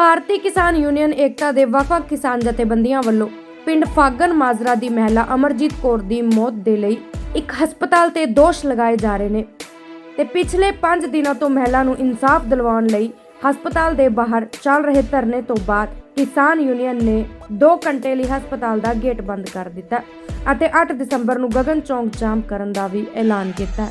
ਭਾਰਤੀ ਕਿਸਾਨ ਯੂਨੀਅਨ ਏਕਤਾ ਦੇ ਵੱਖ-ਵੱਖ ਕਿਸਾਨ ਜਥੇਬੰਦੀਆਂ ਵੱਲੋਂ ਪਿੰਡ ਫਾਗਨ ਮਾਜਰਾ ਦੀ ਮਹਿਲਾ ਅਮਰਜੀਤ ਕੌਰ ਦੀ ਮੌਤ ਦੇ ਲਈ ਇੱਕ ਹਸਪਤਾਲ ਤੇ ਦੋਸ਼ ਲਗਾਏ ਜਾ ਰਹੇ ਨੇ ਤੇ ਪਿਛਲੇ 5 ਦਿਨਾਂ ਤੋਂ ਮਹਿਲਾ ਨੂੰ ਇਨਸਾਫ ਦਿਲਵਾਉਣ ਲਈ ਹਸਪਤਾਲ ਦੇ ਬਾਹਰ ਚੱਲ ਰਹੇ ਧਰਨੇ ਤੋਂ ਬਾਅਦ ਕਿਸਾਨ ਯੂਨੀਅਨ ਨੇ 2 ਘੰਟੇ ਲਈ ਹਸਪਤਾਲ ਦਾ ਗੇਟ ਬੰਦ ਕਰ ਦਿੱਤਾ ਅਤੇ 8 ਦਸੰਬਰ ਨੂੰ ਗਗਨ ਚੌਂਕ ਜਾਮ ਕਰਨ ਦਾ ਵੀ ਐਲਾਨ ਕੀਤਾ।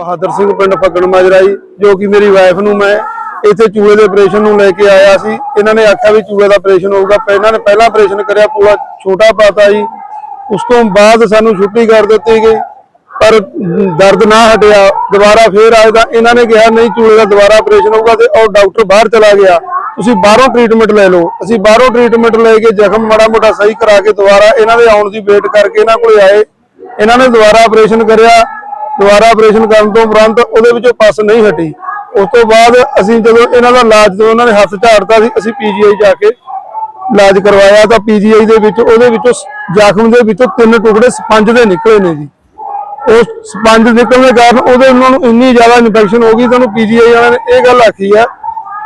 ਬਹਾਦਰ ਸਿੰਘ ਪਿੰਡ ਫੱਗਣ ਮਾਜਰਾ ਜੀ, ਜੋ ਕਿ ਮੇਰੀ ਵਾਈਫ ਨੂੰ ਮੈਂ ਇੱਥੇ ਚੂਹੇ ਦੇ ਆਪਰੇਸ਼ਨ ਨੂੰ ਲੈ ਕੇ ਆਇਆ ਸੀ। ਇਹਨਾਂ ਨੇ ਆਖਿਆ ਵੀ ਚੂਹੇ ਦਾ ਆਪਰੇਸ਼ਨ ਹੋਊਗਾ। ਇਹਨਾਂ ਨੇ ਪਹਿਲਾ ਆਪਰੇਸ਼ਨ ਕਰਿਆ, ਪੂਰਾ ਛੋਟਾ ਪਾਤਾ ਜੀ। ਉਸ ਤੋਂ ਬਾਅਦ ਸਾਨੂੰ ਛੁੱਟੀ ਕਰ ਦਿੱਤੀ ਗਈ, ਪਰ ਦਰਦ ਨਾ ਹਟਿਆ। ਦੁਬਾਰਾ ਫੇਰ ਆਏ ਤਾਂ ਇਹਨਾਂ ਨੇ ਕਿਹਾ, ਨਹੀਂ, ਚੂਹੇ ਦਾ ਦੁਬਾਰਾ ਆਪਰੇਸ਼ਨ ਹੋਊਗਾ ਤੇ ਉਹ ਡਾਕਟਰ ਬਾਹਰ ਚਲਾ ਗਿਆ। ਤੁਸੀਂ ਬਾਹਰੋਂ ਟ੍ਰੀਟਮੈਂਟ ਲੈ ਲਓ। ਅਸੀਂ ਬਾਹਰੋਂ ਟ੍ਰੀਟਮੈਂਟ ਲੈ ਕੇ ਜ਼ਖਮ ਮਾੜਾ ਮੋਟਾ ਸਹੀ ਕਰਾ ਕੇ ਦੁਬਾਰਾ ਇਹਨਾਂ ਦੇ ਆਉਣ ਦੀ ਵੇਟ ਕਰਕੇ ਇਹਨਾਂ ਕੋਲੇ ਆਏ। ਇਹਨਾਂ ਨੇ ਦੁਬਾਰਾ ਆਪਰੇਸ਼ਨ ਕਰਿਆ। ਦੁਬਾਰਾ ਆਪਰੇਸ਼ਨ ਕਰਨ ਤੋਂ ਉਪਰੰਤ ਉਹਦੇ ਵਿੱਚੋਂ ਪਸ ਨਹੀਂ ਹਟੀ। ਉਸ ਤੋਂ ਬਾਅਦ ਅਸੀਂ ਜਦੋਂ ਇਹਨਾਂ ਦਾ ਇਲਾਜ ਜਦੋਂ ਉਹਨਾਂ ਨੇ ਹੱਥ ਝਾੜਤਾ ਸੀ, ਅਸੀਂ ਪੀਜੀਆਈ ਜਾ ਕੇ ਇਲਾਜ ਕਰਵਾਇਆ ਤਾਂ ਪੀਜੀਆਈ ਦੇ ਵਿੱਚ, ਉਹਦੇ ਵਿੱਚੋਂ ਜ਼ਖਮ ਦੇ ਵਿੱਚੋਂ ਤਿੰਨ ਟੁਕੜੇ ਸਪੰਜ ਦੇ ਨਿਕਲੇ ਨੇ ਜੀ। ਉਸ ਸਪੰਜ ਨਿਕਲਣ ਦੇ ਕਾਰਨ ਉਹਦੇ ਉਹਨਾਂ ਨੂੰ ਇੰਨੀ ਜ਼ਿਆਦਾ ਇਨਫੈਕਸ਼ਨ ਹੋ ਗਈ ਤੁਹਾਨੂੰ ਪੀਜੀਆਈ ਵਾਲਿਆਂ ਨੇ ਇਹ ਗੱਲ ਆਖੀ ਆ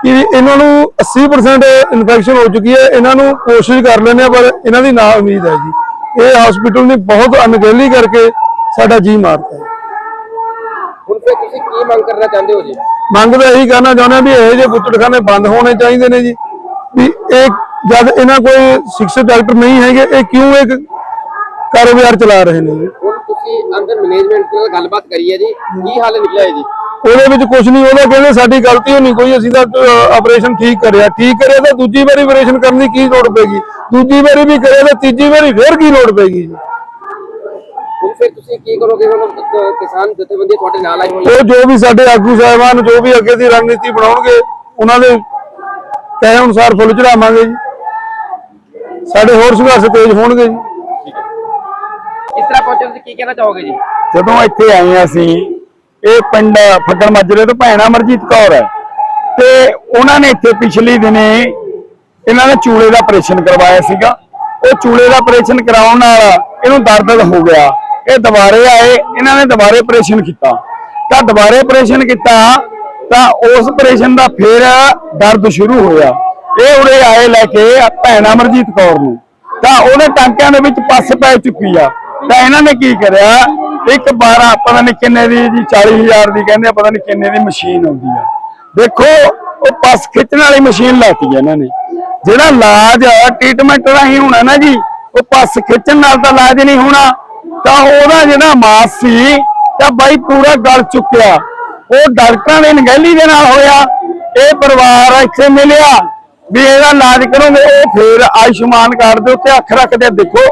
ਕਿ ਇਹਨਾਂ ਨੂੰ 80% ਇਨਫੈਕਸ਼ਨ ਹੋ ਚੁੱਕੀ ਹੈ, ਇਹਨਾਂ ਨੂੰ ਕੋਸ਼ਿਸ਼ ਕਰ ਲੈਂਦੇ ਆ ਪਰ ਇਹਨਾਂ ਦੀ ਨਾ ਉਮੀਦ ਹੈ ਜੀ। ਇਹ ਹਸਪੀਟਲ ਨੇ ਬਹੁਤ ਅਣਗਹਿਲੀ ਕਰਕੇ ਸਾਡਾ ਜੀ ਮਾਰਤਾ ਹੁਣ ਫਿਰ ਤੁਸੀਂ ਕੀ ਮੰਗ ਕਰਨਾ ਚਾਹੁੰਦੇ ਹੋ ਜੀ? ਮੰਗ ਤਾਂ ਇਹੀ ਕਰਨਾ ਚਾਹੁੰਦੇ ਆ ਵੀ ਇਹੋ ਜਿਹੇ ਬੁੱਚੜਖਾਨੇ ਬੰਦ ਹੋਣੇ ਚਾਹੀਦੇ ਨੇ ਜੀ। ਵੀ ਇਹ ਜਦ ਇਹਨਾਂ ਕੋਈ ਸਿਕਸ ਡਾਕਟਰ ਨਹੀਂ ਹੈਗੇ ਇਹ ਕਿਉਂ ਇੱਕ ਕਾਰੋਬਾਰ ਚਲਾ ਰਹੇ ਨੇ ਜੀ? ਹੁਣ ਤੁਸੀਂ ਅੰਦਰ ਮੈਨੇਜਮੈਂਟ ਨਾਲ ਗੱਲਬਾਤ ਕਰੀ ਹੈ ਜੀ। ਕੀ ਹੱਲ ਨਿਕਲਿਆ ਹੈ ਜੀ? ਉਹਦੇ ਵਿੱਚ ਕੁਝ ਨਹੀਂ ਉਹਦਾ ਕਹਿੰਦੇ ਸਾਡੀ ਗਲਤੀ ਹੋਣੀ ਕੋਈ ਅਸੀਂ ਤਾਂ ਆਪਰੇਸ਼ਨ ਠੀਕ ਕਰਿਆ। ਠੀਕ ਕਰਿਆ ਤਾਂ ਦੂਜੀ ਵਾਰੀ ਆਪਰੇਸ਼ਨ ਕਰਨ ਦੀ ਕੀ ਲੋੜ ਪੈਗੀ ਦੂਜੀ ਵਾਰੀ ਵੀ ਕਰਿਆ ਤਾਂ ਤੀਜੀ ਵਾਰੀ ਫੇਰ ਕੀ ਲੋੜ ਪੈਗੀ ਜੀ? ਹੁਣ ਫਿਰ ਤੁਸੀਂ ਕੀ ਕਰੋਗੇ? ਹੁਣ ਅਹ ਕਿਸਾਨ ਜਥੇਬੰਦੀ ਤੁਹਾਡੇ ਨਾਲ ਆਈ ਹੋਈ ਹੈ। ਉਹ ਜੋ ਵੀ ਸਾਡੇ ਆਗੂ ਸਾਹਿਬਾਨ ਜੋ ਵੀ ਅੱਗੇ ਦੀ ਰਣਨੀਤੀ ਬਣਾਉਣਗੇ ਉਹਨਾਂ ਦੇ ਕਹੇ ਅਨੁਸਾਰ ਫੁੱਲ ਚੜਾਵਾਂਗੇ ਜੀ। ਸਾਡੇ ਹੋਰ ਸੰਘਰਸ਼ ਤੇਜ਼ ਹੋਣਗੇ ਜੀ। ਕਿਸ ਤਰ੍ਹਾਂ ਪਹੁੰਚੇ ਤੁਸੀਂ ਕੀ ਕਹਿਣਾ ਚਾਹੋਗੇ ਜੀ? ਜਦੋਂ ਇੱਥੇ ਆਏ ਹਾਂ ਅਸੀਂ ਇਹ ਪਿੰਡ ਫੱਗਣ ਮਾਜਰੇ ਤੋਂ ਭੈਣ ਅਮਰਜੀਤ ਕੌਰ ਹੈ। ਤੇ ਉਹਨਾਂ ਨੇ ਇੱਥੇ ਪਿਛਲੀ ਦਿਨੇ ਇਹਨਾਂ ਨੇ ਚੂਲੇ ਦਾ ਆਪਰੇਸ਼ਨ ਕਰਵਾਇਆ ਸੀਗਾ। ਉਹ ਚੂਲੇ ਦਾ ਆਪਰੇਸ਼ਨ ਕਰਾਉਣ ਨਾਲ ਇਹਨੂੰ ਦਰਦ ਹੋ ਗਿਆ। ਇਹ ਦੁਬਾਰੇ ਆਏ, ਇਹਨਾਂ ਨੇ ਦੁਬਾਰੇ ਆਪਰੇਸ਼ਨ ਕੀਤਾ। ਤਾਂ ਦੁਬਾਰੇ ਆਪਰੇਸ਼ਨ ਕੀਤਾ, ਤਾਂ ਉਸ ਆਪਰੇਸ਼ਨ ਦਾ ਫੇਰ ਦਰਦ ਸ਼ੁਰੂ ਹੋਇਆ। ਇਹ ਉਰੇ ਆਏ ਲੈ ਕੇ ਭੈਣ ਅਮਰਜੀਤ ਕੌਰ ਨੂੰ। ਤਾਂ ਉਹਦੇ ਟਾਂਕਿਆਂ ਦੇ ਵਿੱਚ ਪੱਸ ਪੈ ਚੁੱਕੀ ਆ। ਤਾਂ ਇਹਨਾਂ ਨੇ ਕੀ ਕਰਿਆ, ਇੱਕ 12 ਪਤਾ ਨਹੀਂ ਕਿੰਨੇ ਦੀ ਜੀ 40000 ਦੀ ਕਹਿੰਦੇ ਪਤਾ ਨਹੀਂ ਕਿੰਨੇ ਦੀ ਮਸ਼ੀਨ ਆਉਂਦੀ ਆ। ਦੇਖੋ, ਉਹ ਪੱਸ ਖਿੱਚਣ ਵਾਲੀ ਮਸ਼ੀਨ ਲਾਤੀ ਇਹਨਾਂ ਨੇ। ਜਿਹੜਾ ਇਲਾਜ ਟ੍ਰੀਟਮੈਂਟ ਰਾਹੀਂ ਹੋਣਾ ਨਾ ਜੀ, ਉਹ ਪੱਸ ਖਿੱਚਣ ਨਾਲ ਤਾਂ ਇਲਾਜ ਨਹੀਂ ਹੋਣਾ। ਤਾਂ ਉਹਦਾ ਜਿਹੜਾ ਮਾਸ ਸੀ, ਤਾਂ ਬਾਈ ਪੂਰਾ ਗਲ ਚੁੱਕਿਆ। ਉਹ ਡਾਕਟਰਾਂ ਨੇ ਨਗਹਿਲੀ ਦੇ ਨਾਲ ਹੋਇਆ, ਇਹ ਪਰਿਵਾਰ ਇੱਥੇ ਮਿਲਿਆ। ਵੀ ਇਹਦਾ ਇਲਾਜ ਕਰੋਗੇ ਉਹ ਫੇਰ ਆਯੁਸ਼ਮਾਨ ਕਾਰਡ ਦੇ ਉੱਤੇ ਅੱਖ ਰੱਖਦੇ ਦੇਖੋ,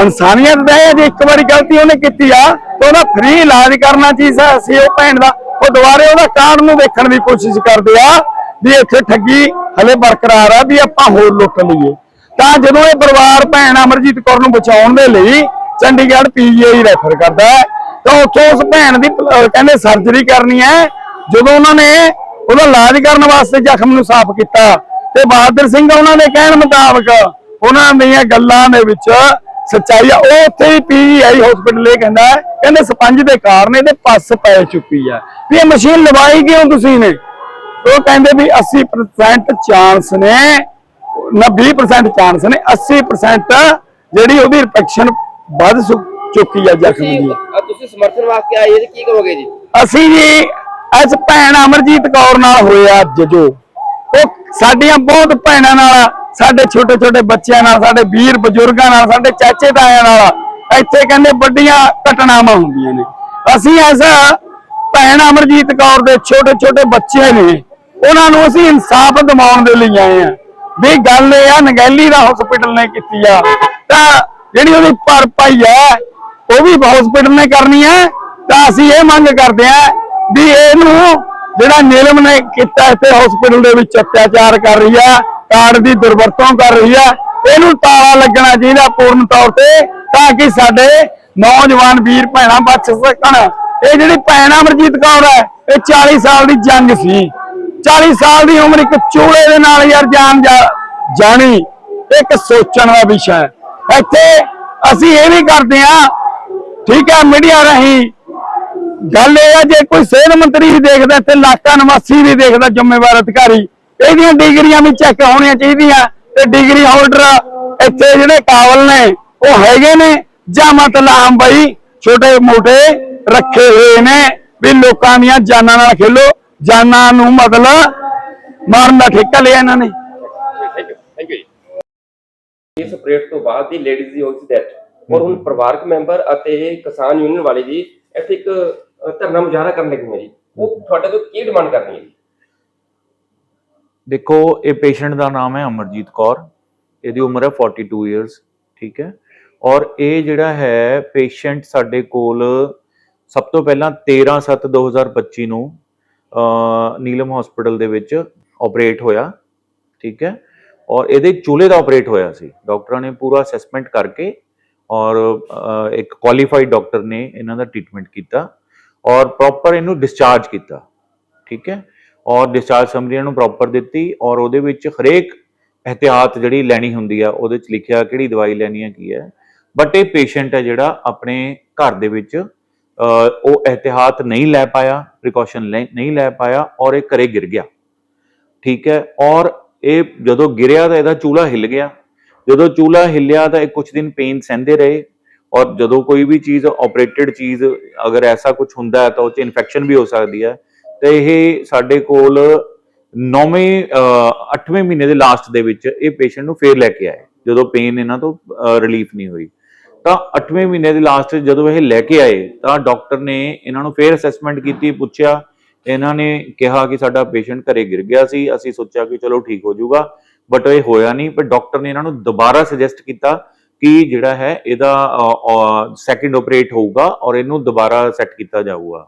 ਇਨਸਾਨੀਅਤ ਦਾ ਹੈ ਜੇ ਇੱਕ ਵਾਰੀ ਗਲਤੀ ਉਹਨੇ ਕੀਤੀ ਆ, ਤਾਂ ਉਹਦਾ ਫ੍ਰੀ ਇਲਾਜ ਕਰਨਾ ਚਾਹੀਦਾ ਸੀ ਉਹ ਭੈਣ ਦਾ। ਉਹ ਦੁਬਾਰੇ ਉਹਦਾ ਕਾਰਡ ਨੂੰ ਦੇਖਣ ਦੀ ਕੋਸ਼ਿਸ਼ ਕਰਦੇ ਆ, ਵੀ ਇੱਥੇ ਠੱਗੀ ਹਲੇ ਬਰਕਰਾਰ ਆ, ਵੀ ਆਪਾਂ ਹੋਰ ਲੁੱਟ ਲਈਏ। ਤਾਂ ਜਦੋਂ ਇਹ ਪਰਿਵਾਰ ਭੈਣ ਅਮਰਜੀਤ ਕੌਰ ਨੂੰ ਬਚਾਉਣ ਦੇ ਲਈ ਚੰਡੀਗੜ੍ਹ ਪੀਜੀਆਈ ਰੈਫਰ ਕਰਦਾ ਹੈ, ਤਾਂ ਉੱਥੋਂ ਉਸ ਭੈਣ ਦੀ ਕਹਿੰਦੇ ਸਰਜਰੀ ਕਰਨੀ ਹੈ। ਜਦੋਂ ਉਹਨਾਂ ਨੇ ਉਹਦਾ ਇਲਾਜ ਕਰਨ ਵਾਸਤੇ ਜ਼ਖਮ ਨੂੰ ਸਾਫ਼ ਕੀਤਾ, ਤੇ ਬਹਾਦਰ ਸਿੰਘ ਉਹਨਾਂ ਦੇ ਕਹਿਣ ਮੁਤਾਬਕ ਉਹਨਾਂ ਦੀਆਂ ਗੱਲਾਂ ਦੇ ਵਿੱਚ ਸੱਚਾਈ ਆ, ਉਹ ਉੱਥੇ ਹੀ ਪੀਜੀਆਈ ਹਸਪੀਟਲ ਇਹ ਕਹਿੰਦਾ ਕਹਿੰਦੇ ਸਪੰਜ ਦੇ ਕਾਰਨ ਇਹਦੇ ਪੱਸ ਪੈ ਚੁੱਕੀ ਆ ਵੀ ਇਹ ਮਸ਼ੀਨ ਲਵਾਈ ਕਿਉਂ ਤੁਸੀਂ ਨੇ? ਉਹ ਕਹਿੰਦੇ ਵੀ 80% ਚਾਂਸ ਨੇ ਨਾ 20% ਚਾਂਸ ਨੇ 80% ਜਿਹੜੀ ਉਹਦੀ ਇਨਫੈਕਸ਼ਨ ਵੱਧ ਸੁ- ਚੁੱਕੀ ਆ ਜ਼ਖਮ ਤੁਸੀਂ ਦੀ ਅਹ ਤੁਸੀਂ ਸਮਰਥਨ ਵਾਸਤੇ ਆਏ ਜੀ ਕੀ ਕਰੋਗੇ ਜੀ? ਅਸੀਂ ਜੀ ਇਸ ਭੈਣ ਅਮਰਜੀਤ ਕੌਰ ਨਾਲ ਹੋਇਆ ਅੱਜ ਜੋ। ਉਹ ਸਾਡੀਆਂ ਬਹੁਤ ਭੈਣਾਂ ਨਾਲ ਸਾਡੇ ਛੋਟੇ ਛੋਟੇ ਬੱਚਿਆਂ ਨਾਲ ਸਾਡੇ ਵੀਰ ਬਜ਼ੁਰਗਾਂ ਨਾਲ ਸਾਡੇ ਚਾਚੇ ਤਾਇਆਂ ਨਾਲ ਇੱਥੇ ਕਹਿੰਦੇ ਵੱਡੀਆਂ ਘਟਨਾਵਾਂ ਹੁੰਦੀਆਂ ਨੇ। ਅਸੀਂ ਐਸਾ ਭੈਣ ਅਮਰਜੀਤ ਕੌਰ ਦੇ ਛੋਟੇ ਛੋਟੇ ਬੱਚੇ ਨੇ। ਉਹਨਾਂ ਨੂੰ ਅਸੀਂ ਇਨਸਾਫ ਦਿਵਾਉਣ ਦੇ ਲਈ ਆਏ ਆ। ਵੀ ਗੱਲ ਇਹ ਆ ਨਗੈਲੀ ਦਾ ਹਸਪੀਟਲ ਨੇ ਕੀਤੀ ਆ। ਤਾਂ ਜਿਹੜੀ ਉਹਦੀ ਭਰਪਾਈ ਹੈ, ਉਹ ਵੀ ਹਸਪੀਟਲ ਨੇ ਕਰਨੀ ਹੈ। ਤਾਂ ਅਸੀਂ ਇਹ ਮੰਗ ਕਰਦੇ ਆ ਵੀ ਇਹਨੂੰ ਜਿਹੜਾ ਨੀਲਮ ਨੇ ਕੀਤਾ ਇੱਥੇ ਹਸਪੀਟਲ ਦੇ ਵਿੱਚ ਅਤਿਆਚਾਰ ਕਰ ਰਹੀ ਹੈ, ਕਾਰਡ ਦੀ ਦੁਰਵਰਤੋਂ ਕਰ ਰਹੀ ਹੈ, ਇਹਨੂੰ ਤਾਲਾ ਲੱਗਣਾ ਚਾਹੀਦਾ ਪੂਰਨ ਤੌਰ ਤੇ ਤਾਂ ਕਿ ਸਾਡੇ ਨੌਜਵਾਨ ਵੀਰ ਭੈਣਾਂ ਬਚ ਸਕਣ। ਇਹ ਜਿਹੜੀ ਭੈਣ ਅਮਰਜੀਤ ਕੌਰ ਹੈ, ਇਹ 40 ਸਾਲ ਦੀ ਜੰਗ ਸੀ। 40 ਸਾਲ ਦੀ ਉਮਰ ਇੱਕ ਚੂੜੇ ਦੇ ਨਾਲ ਯਾਰ ਜਾਨ ਜਾਣੀ, ਇੱਕ ਸੋਚਣ ਦਾ ਵਿਸ਼ਾ ਹੈ। ਇੱਥੇ ਅਸੀਂ ਇਹ ਵੀ ਕਰਦੇ ਆ ਠੀਕ ਹੈ, ਮੀਡੀਆ ਰਾਹੀਂ। ਗੱਲ ਇਹ ਆ, ਜੇ ਕੋਈ ਸਿਹਤ ਮੰਤਰੀ ਵੀ ਦੇਖਦਾ ਤੇ ਇਲਾਕਾ ਨਿਵਾਸੀ ਵੀ ਦੇਖਦਾ, ਜ਼ਿੰਮੇਵਾਰ ਅਧਿਕਾਰੀ, ਇਹਦੀਆਂ ਡਿਗਰੀਆਂ ਵੀ ਚੈੱਕ ਹੋਣੀਆਂ ਚਾਹੀਦੀਆਂ ਤੇ ਡਿਗਰੀ ਹੋਲਡਰ ਇੱਥੇ ਜਿਹੜੇ ਕਾਬਲ ਨੇ, ਉਹ ਹੈਗੇ ਨੇ, ਜਾਂ ਮਤਲਬ ਬਈ, ਛੋਟੇ ਮੋਟੇ ਰੱਖੇ ਹੋਏ ਨੇ, ਵੀ ਲੋਕਾਂ ਦੀਆਂ ਜਾਨਾਂ ਨਾਲ ਖੇਲੋ, ਜਾਨਾਂ ਨੂੰ ਮਤਲਬ ਮਾਰਨ ਦਾ ਠੇਕਾ ਲਿਆ ਇਹਨਾਂ ਨੇ। ਇਸ ਆਪਰੇਟ ਤੋਂ ਬਾਅਦ ਦੀ ਲੇਡੀਜ਼ ਦੀ ਹੋਈ ਸੀ ਡੈਥ ਔਰ ਹੁਣ ਪਰਿਵਾਰਕ ਮੈਂਬਰ ਅਤੇ ਕਿਸਾਨ ਯੂਨੀਅਨ ਵਾਲੇ ਜੀ ਇੱਥੇ ਇੱਕ ਅ, ਧਰਨਾ ਮੁਜ਼ਾਹਰਾ ਕਰਨ ਲੱਗੇ ਨੇ ਜੀ। ਉਹ ਤੁਹਾਡੇ ਤੋਂ ਕੀ ਡਿਮਾਂਡ ਕਰ ਰਹੀ ਹੈ ਜੀ? ਦੇਖੋ ਇਹ ਪੇਸ਼ੈਂਟ ਦਾ ਨਾਮ ਹੈ ਅਮਰਜੀਤ ਕੌਰ। ਇਹਦੀ ਉਮਰ ਹੈ 42 ਇਅਰਸ ਠੀਕ ਹੈ? ਔਰ ਇਹ ਜਿਹੜਾ ਹੈ ਪੇਸ਼ੈਂਟ ਸਾਡੇ ਕੋਲ ਸਭ ਤੋਂ ਪਹਿਲਾਂ 13/7/2025 ਨੂੰ ਅਹ, ਨੀਲਮ ਹਸਪੀਟਲ ਦੇ ਵਿੱਚ ਆਪਰੇਟ ਹੋਇਆ ਠੀਕ ਹੈ? ਔਰ ਇਹਦੇ ਚੂਲੇ ਦਾ ਆਪਰੇਟ ਹੋਇਆ ਸੀ। ਡਾਕਟਰਾਂ ਨੇ ਪੂਰਾ ਅਸੈਸਮੈਂਟ ਕਰਕੇ ਔਰ ਇੱਕ ਕੁਆਲੀਫਾਈਡ ਡਾਕਟਰ ਨੇ ਇਹਨਾਂ ਦਾ ਟ੍ਰੀਟਮੈਂਟ ਕੀਤਾ ਔਰ ਪ੍ਰੋਪਰ ਇਹਨੂੰ ਡਿਸਚਾਰਜ ਕੀਤਾ। ਠੀਕ ਹੈ? ਔਰ ਡਿਸਚਾਰਜ ਸਮਰੀ ਨੂੰ ਪ੍ਰੋਪਰ ਦਿੱਤੀ ਔਰ ਉਹਦੇ ਵਿੱਚ ਹਰੇਕ ਇਹਤਿਆਤ ਜਿਹੜੀ ਲੈਣੀ ਹੁੰਦੀ ਆ, ਉਹਦੇ ਚ ਲਿਖਿਆ ਕਿਹੜੀ ਦਵਾਈ ਲੈਣੀ ਹੈ ਕੀ ਹੈ ਬਟ ਇਹ ਪੇਸ਼ੈਂਟ ਹੈ ਜਿਹੜਾ ਆਪਣੇ ਘਰ ਦੇ ਵਿੱਚ ਉਹ ਇਹਤਿਆਤ ਨਹੀਂ ਲੈ ਪਾਇਆ ਪ੍ਰੀਕਾਸ਼ਨ ਨਹੀਂ ਲੈ ਪਾਇਆ ਔਰ ਇਹ ਘਰੇ ਗਿਰ ਗਿਆ। ਠੀਕ ਹੈ? ਔਰ ਇਹ ਜਦੋਂ ਗਿਰਿਆ ਤਾਂ ਇਹਦਾ ਚੂਲਾ ਹਿੱਲ ਗਿਆ। ਜਦੋਂ ਚੂਲਾ ਹਿੱਲਿਆ ਤਾਂ ਇਹ ਕੁਝ ਦਿਨ ਪੇਨ ਸਹਿੰਦੇ ਰਹੇ ਔਰ ਜਦੋਂ ਕੋਈ ਵੀ ਚੀਜ਼ ਆਪਰੇਟਡ ਚੀਜ਼ ਅਗਰ ਐਸਾ ਕੁਝ ਹੁੰਦਾ ਹੈ ਤਾਂ ਉਹ ਚ ਇਨਫੈਕਸ਼ਨ ਵੀ ਹੋ ਸਕਦੀ ਹੈ। ਤੇ ਇਹ ਸਾਡੇ ਕੋਲ 9ਵੇਂ 8ਵੇਂ ਮਹੀਨੇ ਦੇ ਲਾਸਟ ਦੇ ਵਿੱਚ ਇਹ ਪੇਸ਼ੈਂਟ ਨੂੰ ਫੇਰ ਲੈ ਕੇ ਆਏ, ਜਦੋਂ ਪੇਨ ਇਹਨਾਂ ਤੋਂ ਰਿਲੀਫ ਨਹੀਂ ਹੋਈ। ਤਾਂ 8ਵੇਂ ਮਹੀਨੇ ਦੇ ਲਾਸਟ ਜਦੋਂ ਇਹ ਲੈ ਕੇ ਆਏ ਤਾਂ ਡਾਕਟਰ ਨੇ ਇਹਨਾਂ ਨੂੰ ਫੇਰ ਅਸੈਸਮੈਂਟ ਕੀਤੀ, ਪੁੱਛਿਆ ਇਹਨਾਂ ਨੇ ਕਿਹਾ ਕਿ ਸਾਡਾ ਪੇਸ਼ੈਂਟ ਘਰੇ ਗਿਰ ਗਿਆ ਸੀ, ਅਸੀਂ ਸੋਚਿਆ ਕਿ ਚਲੋ ਠੀਕ ਹੋ ਜਾਊਗਾ ਬਟ ਇਹ ਹੋਇਆ ਨਹੀਂ ਪਰ ਡਾਕਟਰ ਨੇ ਇਹਨਾਂ ਨੂੰ ਦੁਬਾਰਾ ਸੁਜੈਸਟ ਕੀਤਾ ਕਿ ਜਿਹੜਾ ਹੈ ਇਹਦਾ ਸੈਕੰਡ ਆਪਰੇਟ ਹੋਊਗਾ ਔਰ ਇਹਨੂੰ ਦੁਬਾਰਾ ਸੈੱਟ ਕੀਤਾ ਜਾਊਗਾ।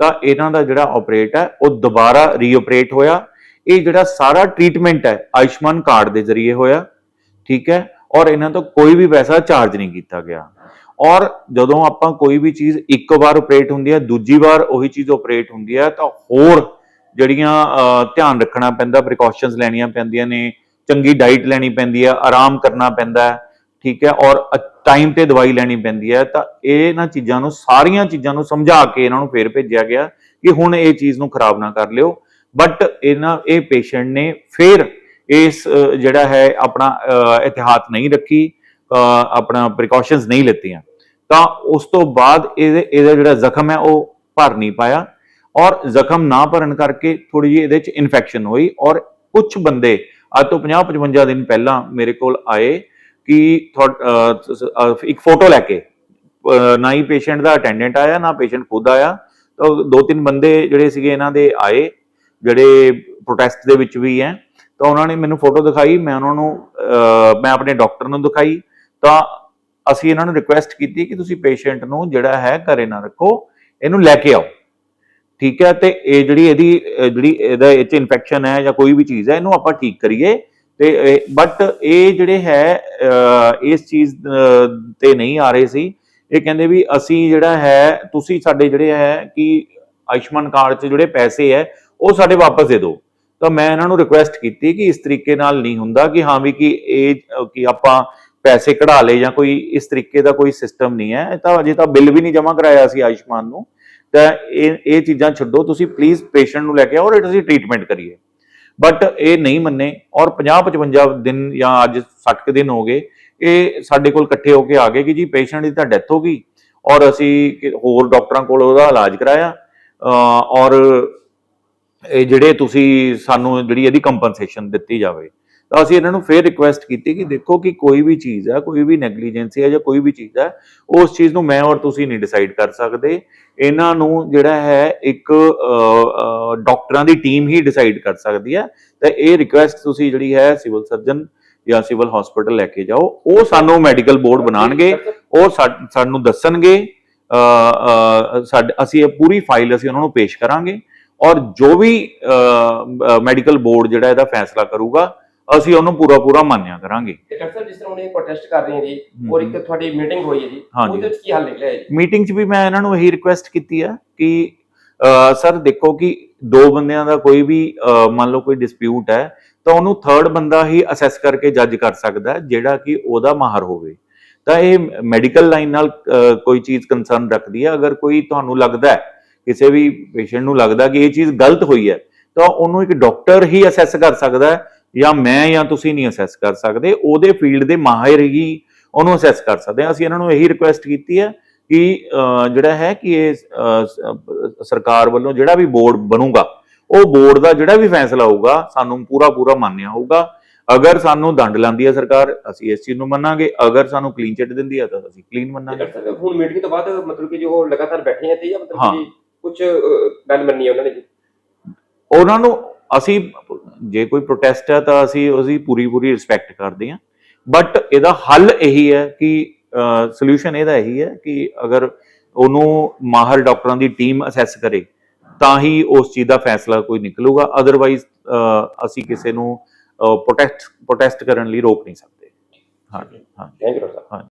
ਤਾਂ ਇਹਨਾਂ ਦਾ ਜਿਹੜਾ ਆਪਰੇਟ ਹੈ, ਉਹ ਦੁਬਾਰਾ ਰੀਆਪਰੇਟ ਹੋਇਆ। ਇਹ ਜਿਹੜਾ ਸਾਰਾ ਟ੍ਰੀਟਮੈਂਟ ਹੈ, ਆਯੁਸ਼ਮਾਨ ਕਾਰਡ ਦੇ ਜ਼ਰੀਏ ਹੋਇਆ, ਠੀਕ ਹੈ, ਔਰ ਇਹਨਾਂ ਤੋਂ ਕੋਈ ਵੀ ਪੈਸਾ ਚਾਰਜ ਨਹੀਂ ਕੀਤਾ ਗਿਆ। ਔਰ ਜਦੋਂ ਆਪਾਂ ਕੋਈ ਵੀ ਚੀਜ਼ ਇੱਕ ਵਾਰ ਆਪਰੇਟ ਹੁੰਦੀ ਹੈ ਦੂਜੀ ਵਾਰ ਉਹੀ ਚੀਜ਼ ਆਪਰੇਟ ਹੁੰਦੀ ਹੈ ਤਾਂ ਹੋਰ ਜਿਹੜੀਆਂ ਧਿਆਨ ਰੱਖਣਾ ਪੈਂਦਾ ਪ੍ਰੀਕਾਸ਼ਨਸ ਲੈਣੀਆਂ ਪੈਂਦੀਆਂ ਨੇ ਚੰਗੀ ਡਾਈਟ ਲੈਣੀ ਪੈਂਦੀ ਹੈ ਆਰਾਮ ਕਰਨਾ ਪੈਂਦਾ ਹੈ ਠੀਕ ਹੈ ਔਰ ਟਾਈਮ ਤੇ ਦਵਾਈ ਲੈਣੀ ਪੈਂਦੀ ਹੈ ਤਾਂ ਇਹਨਾਂ ਚੀਜ਼ਾਂ ਨੂੰ ਸਾਰੀਆਂ ਚੀਜ਼ਾਂ ਨੂੰ ਸਮਝਾ ਕੇ ਇਹਨਾਂ ਨੂੰ ਫੇਰ ਭੇਜਿਆ ਗਿਆ ਕਿ ਹੁਣ ਇਹ ਚੀਜ਼ ਨੂੰ ਖਰਾਬ ਨਾ ਕਰ ਲਿਓ। ਬਟ ਇਹਨਾਂ ਇਹ ਪੇਸ਼ੈਂਟ ਨੇ ਫੇਰ ਇਸ ਜਿਹੜਾ ਹੈ ਆਪਣਾ ਅਹ, ਇਤਿਹਾਤ ਨਹੀਂ ਰੱਖੀ। ਆਪਣਾ ਪ੍ਰੀਕਾਸ਼ਨਸ ਨਹੀਂ ਲਿੱਤੀਆਂ। ਤਾਂ ਉਸ ਤੋਂ ਬਾਅਦ ਇਹਦੇ, ਇਹਦਾ ਜਿਹੜਾ ਜ਼ਖਮ ਹੈ, ਉਹ ਭਰ ਨਹੀਂ ਪਾਇਆ ਔਰ ਜ਼ਖਮ ਨਾ ਭਰਨ ਕਰਕੇ ਥੋੜੀ ਜਿਹੀ ਇਹਦੇ ਚ ਇਨਫੈਕਸ਼ਨ ਹੋਈ ਔਰ ਕੁਝ ਬੰਦੇ ਅੱਜ ਤੋਂ 50 55 ਦਿਨ ਪਹਿਲਾਂ ਮੇਰੇ ਕੋਲ ਆਏ ਕਿ ਇੱਕ ਫੋਟੋ ਲੈ ਕੇ ਨਾ ਹੀ ਪੇਸ਼ੈਂਟ ਦਾ ਅਟੈਂਡੈਂਟ ਆਇਆ, ਨਾ ਪੇਸ਼ੈਂਟ ਖੁਦ ਆਇਆ। ਤਾਂ ਦੋ ਤਿੰਨ ਬੰਦੇ ਜਿਹੜੇ ਸੀਗੇ ਇਹਨਾਂ ਦੇ ਆਏ, ਜਿਹੜੇ ਪ੍ਰੋਟੈਸਟ ਦੇ ਵਿੱਚ ਵੀ ਹੈ। ਤਾਂ ਉਹਨਾਂ ਨੇ ਮੈਨੂੰ ਫੋਟੋ ਦਿਖਾਈ, ਮੈਂ ਉਹਨਾਂ ਨੂੰ ਮੈਂ ਆਪਣੇ ਡਾਕਟਰ ਨੂੰ ਦਿਖਾਈ। ਤਾਂ ਅਸੀਂ ਇਹਨਾਂ ਨੂੰ ਰਿਕੁਐਸਟ ਕੀਤੀ ਕਿ ਤੁਸੀਂ ਪੇਸ਼ੈਂਟ ਨੂੰ ਜਿਹੜਾ ਹੈ ਘਰੇ ਨਾ ਰੱਖੋ, ਇਹਨੂੰ ਲੈ ਕੇ ਆਓ। ਠੀਕ ਹੈ, ਤੇ ਇਹ ਜਿਹੜੀ ਇਹਦੀ ਜਿਹੜੀ ਇਹਦਾ ਇਹ ਚ ਇਨਫੈਕਸ਼ਨ ਹੈ ਜਾਂ ਕੋਈ ਵੀ ਚੀਜ਼ ਹੈ, ਇਹਨੂੰ ਆਪਾਂ ਠੀਕ ਕਰੀਏ। ਤੇ ਬਟ ਇਹ ਜਿਹੜੇ ਹੈ ਇਸ ਚੀਜ਼ ਤੇ ਨਹੀਂ ਆ ਰਹੇ ਸੀ। ਇਹ ਕਹਿੰਦੇ ਵੀ ਅਸੀਂ ਜਿਹੜਾ ਹੈ, ਤੁਸੀਂ ਸਾਡੇ ਜਿਹੜੇ ਹੈ ਕਿ ਆਯੁਸ਼ਮਾਨ ਕਾਰਡ 'ਚ ਜਿਹੜੇ ਪੈਸੇ ਹੈ, ਉਹ ਸਾਡੇ ਵਾਪਸ ਦੇ ਦਿਓ। ਤਾਂ ਮੈਂ ਇਹਨਾਂ ਨੂੰ ਰਿਕੁਐਸਟ ਕੀਤੀ ਕਿ ਇਸ ਤਰੀਕੇ ਨਾਲ ਨਹੀਂ ਹੁੰਦਾ ਕਿ ਹਾਂ ਵੀ ਕਿ ਇਹ ਕਿ ਆਪਾਂ ਪੈਸੇ ਕਢਾ ਲਏ ਜਾਂ ਕੋਈ ਇਸ ਤਰੀਕੇ ਦਾ ਕੋਈ ਸਿਸਟਮ ਨਹੀਂ ਹੈ, ਇਹ ਤਾਂ ਅਜੇ ਤਾਂ ਬਿੱਲ ਵੀ ਨਹੀਂ ਜਮ੍ਹਾਂ ਕਰਾਇਆ ਸੀ ਆਯੁਸ਼ਮਾਨ ਨੂੰ। ਤਾਂ ਇਹ ਇਹ ਚੀਜ਼ਾਂ ਛੱਡੋ, ਤੁਸੀਂ ਪਲੀਜ਼ ਪੇਸ਼ੈਂਟ ਨੂੰ ਲੈ ਕੇ ਆਓ ਔਰ ਅਸੀਂ ਟ੍ਰੀਟਮੈਂਟ ਕਰੀਏ। ਬਟ ਇਹ ਨਹੀਂ ਮੰਨੇ ਔਰ 50 55 ਦਿਨ ਜਾਂ ਅੱਜ 60 ਕੁ ਦਿਨ ਹੋ ਗਏ, ਇਹ ਸਾਡੇ ਕੋਲ ਇਕੱਠੇ ਹੋ ਕੇ ਆ ਗਏ ਕਿ ਜੀ ਪੇਸ਼ੈਂਟ ਦੀ ਤਾਂ ਡੈਥ ਹੋ ਗਈ ਔਰ ਅਸੀਂ ਹੋਰ ਡਾਕਟਰਾਂ ਕੋਲ ਉਹਦਾ ਇਲਾਜ ਕਰਾਇਆ ਔਰ ਇਹ ਜਿਹੜੇ ਤੁਸੀਂ ਸਾਨੂੰ ਜਿਹੜੀ ਇਹਦੀ ਕੰਪਨਸੇਸ਼ਨ ਦਿੱਤੀ ਜਾਵੇ। ਤਾਂ ਅਸੀਂ ਇਹਨਾਂ ਨੂੰ ਫੇਰ ਰਿਕੁਐਸਟ ਕੀਤੀ ਕਿ ਦੇਖੋ ਕਿ ਕੋਈ ਵੀ ਚੀਜ਼ ਹੈ ਕੋਈ ਵੀ ਨੈਗਲੀਜੈਂਸੀ ਹੈ ਜਾਂ ਕੋਈ ਵੀ ਚੀਜ਼ ਹੈ ਉਸ ਚੀਜ਼ ਨੂੰ ਮੈਂ ਔਰ ਤੁਸੀਂ ਨਹੀਂ ਡਿਸਾਈਡ ਕਰ ਸਕਦੇ। ਇਹਨਾਂ ਨੂੰ ਜਿਹੜਾ ਹੈ ਇੱਕ ਅਹ, ਡਾਕਟਰਾਂ ਦੀ ਟੀਮ ਹੀ ਡਿਸਾਈਡ ਕਰ ਸਕਦੀ ਹੈ ਤਾਂ ਇਹ ਰਿਕੁਐਸਟ ਤੁਸੀਂ ਜਿਹੜੀ ਹੈ ਸਿਵਲ ਸਰਜਨ ਜਾਂ ਸਿਵਲ ਹਸਪੀਟਲ ਲੈ ਕੇ ਜਾਓ। ਉਹ ਸਾਨੂੰ ਮੈਡੀਕਲ ਬੋਰਡ ਬਣਾਣਗੇ ਉਹ ਸਾ- ਸਾਨੂੰ ਦੱਸਣਗੇ ਅ, ਅਸੀਂ ਇਹ ਪੂਰੀ ਫਾਈਲ ਅਸੀਂ ਉਹਨਾਂ ਨੂੰ ਪੇਸ਼ ਕਰਾਂਗੇ। ਔਰ ਜੋ ਵੀ ਮੈਡੀਕਲ ਬੋਰਡ ਜਿਹੜਾ ਇਹਦਾ ਫੈਸਲਾ ਕਰੂਗਾ ਅਸੀਂ ਉਹਨੂੰ ਪੂਰਾ ਪੂਰਾ ਮਾਨਿਆ ਕਰਾਂਗੇ। ਤੇ ਡਾਕਟਰ ਸਾਹਿਬ ਜਿਸ ਤਰ੍ਹਾਂ ਉਹਨੇ ਪ੍ਰੋਟੈਸਟ ਕਰ ਰਹੇ ਜੀ ਔਰ ਇੱਕ ਤੁਹਾਡੀ ਮੀਟਿੰਗ ਹੋਈ ਹੈ ਜੀ ਹਾਂਜੀ। ਉਹਦੇ ਵਿੱਚ ਕੀ ਹੱਲ ਨਿਕਲਿਆ ਹੈ ਜੀ? ਮੀਟਿੰਗ 'ਚ ਵੀ ਮੈਂ ਇਹਨਾਂ ਨੂੰ ਇਹੀ ਰਿਕੁਐਸਟ ਕੀਤੀ ਹੈ ਕਿ ਸਰ ਦੇਖੋ ਕਿ ਦੋ ਬੰਦਿਆਂ ਦਾ ਕੋਈ ਵੀ ਮੰਨ ਲਓ ਕੋਈ ਡਿਸਪਿਊਟ ਹੈ ਤਾਂ ਉਹਨੂੰ ਥਰਡ ਬੰਦਾ ਹੀ ਅਸੈਸ ਕਰਕੇ ਜੱਜ ਕਰ ਸਕਦਾ ਹੈ ਜਿਹੜਾ ਕਿ ਉਹਦਾ ਮਾਹਰ ਹੋਵੇ। ਤਾਂ ਇਹ ਮੈਡੀਕਲ ਲਾਈਨ ਨਾਲ ਕੋਈ ਚੀਜ਼ ਕੰਸਰਨ ਰੱਖਦੀ ਹੈ ਅਗਰ ਕੋਈ ਤੁਹਾਨੂੰ ਲੱਗਦਾ ਹੈ ਕਿਸੇ ਵੀ ਪੇਸ਼ੈਂਟ ਨੂੰ ਲੱਗਦਾ ਕਿ ਇਹ ਚੀਜ਼ ਗਲਤ ਹੋਈ ਹੈ ਤਾਂ ਉਹਨੂੰ ਇੱਕ ਡਾਕਟਰ ਹੀ ਅਸੈਸ ਕਰ ਸਕਦਾ ਹੈ ਜਾਂ ਮੈਂ ਜਾਂ ਤੁਸੀਂ ਨਹੀਂ ਅਸੈਸ ਕਰ ਸਕਦੇ ਉਹਦੇ ਫੀਲਡ ਦੇ ਮਾਹਿਰ ਹੀ ਉਹਨੂੰ ਅਸੈਸ ਕਰ ਸਕਦੇ ਆ ਅਸੀਂ ਇਹਨਾਂ ਨੂੰ ਇਹੀ ਰਿਕੁਐਸਟ ਕੀਤੀ ਹੈ ਕਿ ਜਿਹੜਾ ਹੈ ਕਿ ਇਹ ਸਰਕਾਰ ਵੱਲੋਂ ਜਿਹੜਾ ਵੀ ਬੋਰਡ ਬਣੂਗਾ ਉਹ ਬੋਰਡ ਦਾ ਜਿਹੜਾ ਵੀ ਫੈਸਲਾ ਹੋਊਗਾ ਸਾਨੂੰ ਪੂਰਾ ਪੂਰਾ ਮੰਨਿਆ ਹੋਊਗਾ। ਅਗਰ ਸਾਨੂੰ ਦੰਡ ਲਾਂਦੀ ਹੈ ਸਰਕਾਰ ਅਸੀਂ ਇਸ ਚੀਜ਼ ਨੂੰ ਮੰਨਾਂਗੇ। ਅਗਰ ਸਾਨੂੰ ਕਲੀਨ ਚਿੱਟ ਦਿੰਦੀ ਹੈ ਤਾਂ ਅਸੀਂ ਕਲੀਨ ਮੰਨਾਂਗੇ। ਹੁਣ ਮੀਟਿੰਗ ਤੋਂ ਬਾਅਦ ਮਤਲਬ ਕਿ ਜੋ ਲਗਾਤਾਰ ਬੈਠੇ ਹੈ ਤੇ ਜਾਂ ਮਤਲਬ। ਕਿ ਕੁਝ ਗੱਲ ਮੰਨੀ ਹੈ ਉਹਨਾਂ ਨੇ ਜੀ? ਉਹਨਾਂ ਨੂੰ ਅਸੀਂ ਜੇ ਕੋਈ ਪ੍ਰੋਟੈਸਟ ਹੈ ਤਾਂ ਅਸੀਂ ਉਹਦੀ ਪੂਰੀ ਪੂਰੀ ਰਿਸਪੈਕਟ ਕਰਦੇ ਹਾਂ। ਬਟ ਇਹਦਾ ਹੱਲ ਇਹੀ ਹੈ ਕਿ ਸੋਲੂਸ਼ਨ ਇਹਦਾ ਇਹੀ ਹੈ ਕਿ ਅਗਰ ਉਹਨੂੰ ਮਾਹਰ ਡਾਕਟਰਾਂ ਦੀ ਟੀਮ ਅਸੈਸ ਕਰੇ ਤਾਂ ਹੀ ਉਸ ਚੀਜ਼ ਦਾ ਫੈਸਲਾ ਕੋਈ ਨਿਕਲੂਗਾ। ਅਦਰਵਾਈਜ਼ ਅਸੀਂ ਕਿਸੇ ਨੂੰ ਪ੍ਰੋਟੈਸਟ ਪ੍ਰੋਟੈਸਟ ਕਰਨ ਲਈ ਰੋਕ ਨਹੀਂ ਸਕਦੇ। ਹਾਂ ਹਾਂ। ਥੈਂਕ ਯੂ ਸਾਹਿਬ। ਹਾਂ।